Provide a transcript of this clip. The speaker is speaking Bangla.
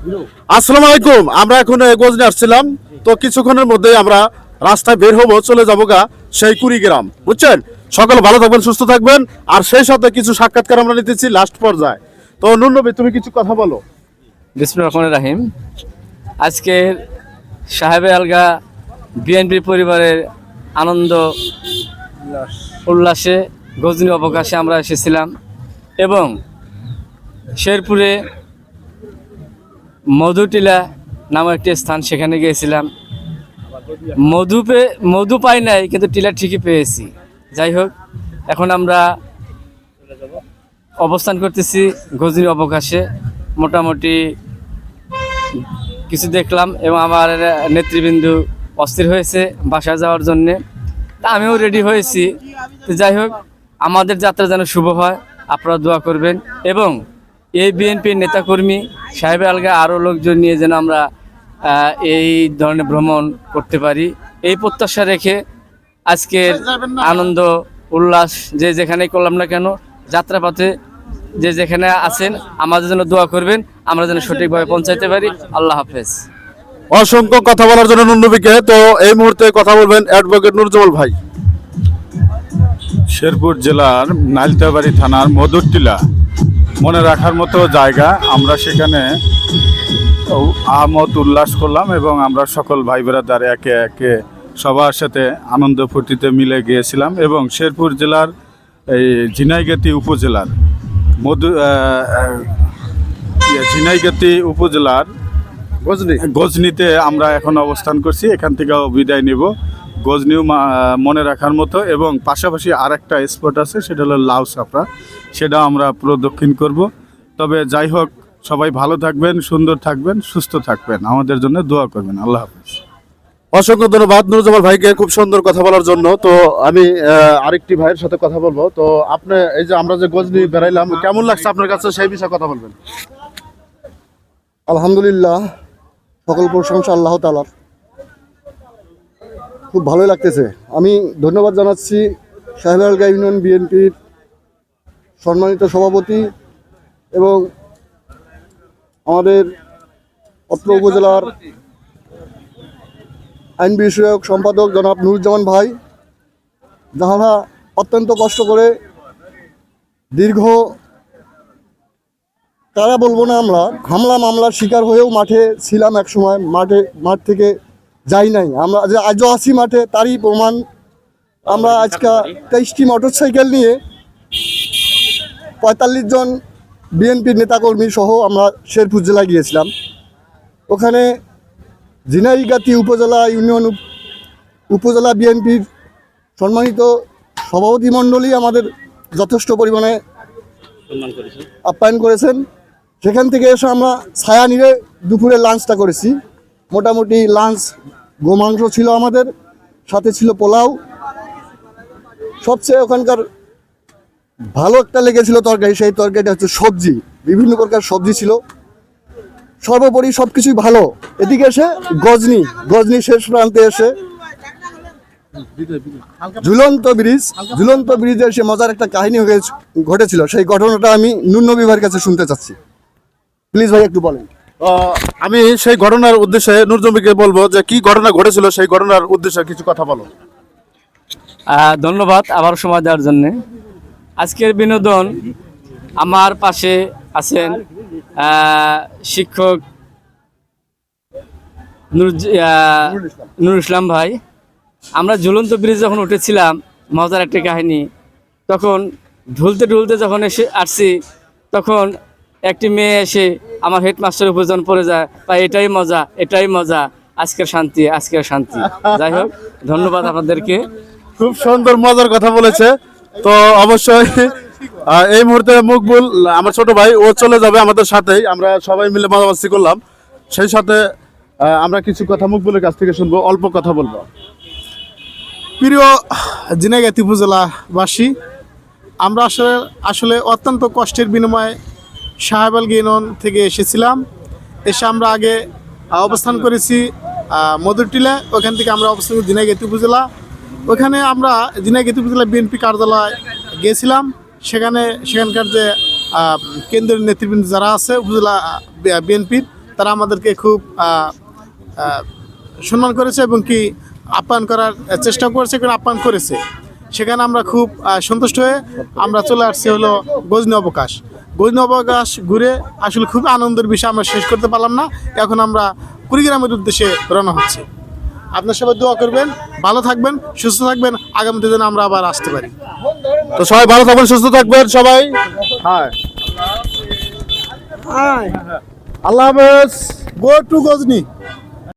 আসসালামু আলাইকুম আমরা এখন এ, গজনি আসছিলাম। তো কিছুক্ষণের মধ্যেই আমরা রাস্তায় বের হব চলে যাব গা সেই কুড়িগ্রাম। বুঝছেন? সকলে ভালো থাকবেন সুস্থ থাকবেন। আর সেই সাথে কিছু সাক্ষাৎকার আমরা নিতেছি লাস্ট পর্যায়ে। তো নুনবী তুমি কিছু কথা বলো। বিসমুল রহমান রাহিম। আজকের সাহেবে আলগা বিএনপি পরিবারের আনন্দ উল্লাসে গজনী অবকাশে আমরা এসেছিলাম। এবং শেরপুরে মধুটিলা নামে একটি স্থান, সেখানে গিয়েছিলাম। মধু পে মধু পাই নাই, কিন্তু টিলা ঠিকই পেয়েছি। যাই হোক, এখন আমরা অবস্থান করতেছি গজনী অবকাশে। মোটামুটি কিছু দেখলাম এবং আমার নেতৃবৃন্দু অস্থির হয়েছে বাসায় যাওয়ার জন্যে। তা আমিও রেডি হয়েছি। তো যাই হোক, আমাদের যাত্রা যেন শুভ হয়, আপনারা দোয়া করবেন। এবং এই বিএনপির নেতাকর্মী সাহেব আলগা আরও লোকজন নিয়ে যেন আমরা আহ, এই ধরনের ভ্রমণ করতে পারি। এই প্রত্যাশা রেখে আজকের আনন্দ উল্লাস যে যেখানেই করলাম না কেন যাত্রাপথে যে যেখানে আছেন আমাদের জন্য দোয়া করবেন আমরা যেন সঠিকভাবে পৌঁছাইতে পারি। আল্লাহ হাফেজ। অসংখ্য কথা বলার জন্য নুনবীকে তো এই মুহূর্তে কথা বলবেন অ্যাডভোকেট নুরজামাল ভাই। শেরপুর জেলার নাইলতাবাড়ি থানার মধুরটিলা মনে রাখার মতো জায়গা। আমরা সেখানে আহমদ উল্লাস করলাম এবং আমরা সকল ভাই বেড়াদার একে একে সবার সাথে আনন্দ ফুর্তিতে মিলে গিয়েছিলাম এবং শেরপুর জেলার এই ঝিনাইগাতি উপজেলার মধু ইয়ে, ঝিনাইগাতি উপজেলার গজনি। গজনিতে আমরা এখন অবস্থান করছি। এখান থেকেও বিদায় নিব। গজনিও মা- মনে রাখার মতো এবং পাশাপাশি আর একটা স্পট আছে সেটা হলো লাউ সাপড়া। সেটা আমরা প্রদক্ষিণ করব। তবে যাই হোক সবাই ভালো থাকবেন সুন্দর থাকবেন সুস্থ থাকবেন। আমাদের জন্য দোয়া করবেন। আল্লাহ হাফিজ। অসংখ্য ধন্যবাদ নুরজামাল ভাইকে খুব সুন্দর কথা বলার জন্য। তো আমি আরেকটি ভাইয়ের সাথে কথা বলব। তো আপনি এই যে আমরা যে গজনি বেড়াইলাম কেমন লাগছে আপনার কাছে? সেই বিষয়ে কথা বলবেন। আলহামদুলিল্লাহ সকল প্রশংসা আল্লাহ তালার খুব ভালোই লাগতেছে। আমি ধন্যবাদ জানাচ্ছি সাহেবালগা ইউনিয়ন বিএনপির সম্মানিত সভাপতি এবং আমাদের অত্র উপজেলার আইন বিষয়ক সম্পাদক জনাব নুরুজ্জামান ভাই যাহারা অত্যন্ত কষ্ট করে দীর্ঘ তারা বলব না আমরা হামলা মামলার শিকার হয়েও মাঠে ছিলাম এক সময় মাঠে মাঠ থেকে যাই নাই। আমরা আজও আছি মাঠে তারই প্রমাণ। আমরা আজকে তেইশটি মোটর সাইকেল নিয়ে পঁয়তাল্লিশ জন বিএনপির নেতাকর্মী সহ আমরা শেরপুর জেলায় গিয়েছিলাম। ওখানে ঝিনাইগাতি উপজেলা ইউনিয়ন উপজেলা বিএনপির সম্মানিত সভাপতি মণ্ডলী আমাদের যথেষ্ট পরিমাণে আপ্যায়ন করেছেন। সেখান থেকে এসে আমরা ছায়া নিয়ে দুপুরে লাঞ্চটা করেছি। মোটামুটি লাঞ্চ গোমাংস ছিল আমাদের, সাথে ছিল পোলাও। সবচেয়ে ওখানকার ভালো একটা লেগেছিল তরকারি সেই তরকারিটা হচ্ছে সবজি, বিভিন্ন প্রকার সবজি ছিল। সর্বোপরি সব কিছুই ভালো। এদিকে এসে গজনি গজনি শেষ প্রান্তে এসে ঝুলন্ত ব্রিজ, ঝুলন্ত ব্রিজে এসে মজার একটা কাহিনী হয়ে- ঘটেছিল। সেই ঘটনাটা আমি নুন্নবী ভাইয়ের কাছে শুনতে চাচ্ছি। প্লিজ ভাই, একটু বলেন। আমি সেই ঘটনার উদ্দেশ্যে নুরজমিকে বলব যে কি ঘটনা ঘটেছিল, সেই ঘটনার উদ্দেশ্যে কিছু কথা বলো। ধন্যবাদ আবার সময় দেওয়ার জন্য। আজকের বিনোদন আমার পাশে আছেন শিক্ষক নুর ইসলাম ভাই। আমরা ঝুলন্ত ব্রিজ যখন উঠেছিলাম, মজার একটা কাহিনী, তখন ঢুলতে ঢুলতে যখন এসে আসছি, তখন একটি মেয়ে এসে আমার হেডমাস্টারের উপর যখন পড়ে যায় বা এটাই মজা এটাই মজা, আজকের শান্তি আজকের শান্তি। যাই হোক, ধন্যবাদ আপনাদেরকে। খুব সুন্দর, মজার কথা বলেছে। তো অবশ্যই এই মুহূর্তে মকবুল, আমার ছোট ভাই, ও চলে যাবে আমাদের সাথেই। আমরা সবাই মিলে মজামাস্তি করলাম। সেই সাথে আমরা কিছু কথা মকবুলের কাছ থেকে শুনব, অল্প কথা বলব। প্রিয় জিনাগাতি উপজেলাবাসী, আমরা আসলে আসলে অত্যন্ত কষ্টের বিনিময়ে সাহেবাল গিনন থেকে এসেছিলাম। এসে আমরা আগে অবস্থান করেছি মধুরটিলা। ওখান থেকে আমরা অবস্থান করি দিনাগেতি উপজেলা। ওখানে আমরা দিনাগেতি উপজেলা বিএনপি কার্যালয় গিয়েছিলাম সেখানে সেখানকার যে আহ, কেন্দ্রীয় নেতৃবৃন্দ যারা আছে উপজেলা বিএনপির তারা আমাদেরকে খুব সম্মান করেছে এবং কি আপ্যায়ন করার চেষ্টা করেছে এবং আপ্যায়ন করেছে। সেখানে আমরা খুব সন্তুষ্ট হয়ে আমরা চলে আসছি হলো গজনি অবকাশ। অবকাশ ঘুরে আসলে খুব আনন্দের বিষয় আমরা শেষ করতে পারলাম না। এখন আমরা কুড়িগ্রামের উদ্দেশ্যে রওনা হচ্ছি। আপনার সবাই দোয়া করবেন ভালো থাকবেন সুস্থ থাকবেন আগামীতে যেন আমরা আবার আসতে পারি। তো সবাই ভালো থাকবেন সুস্থ থাকবেন সবাই। হ্যাঁ আল্লাহ হাফেজ। Go to Ghazni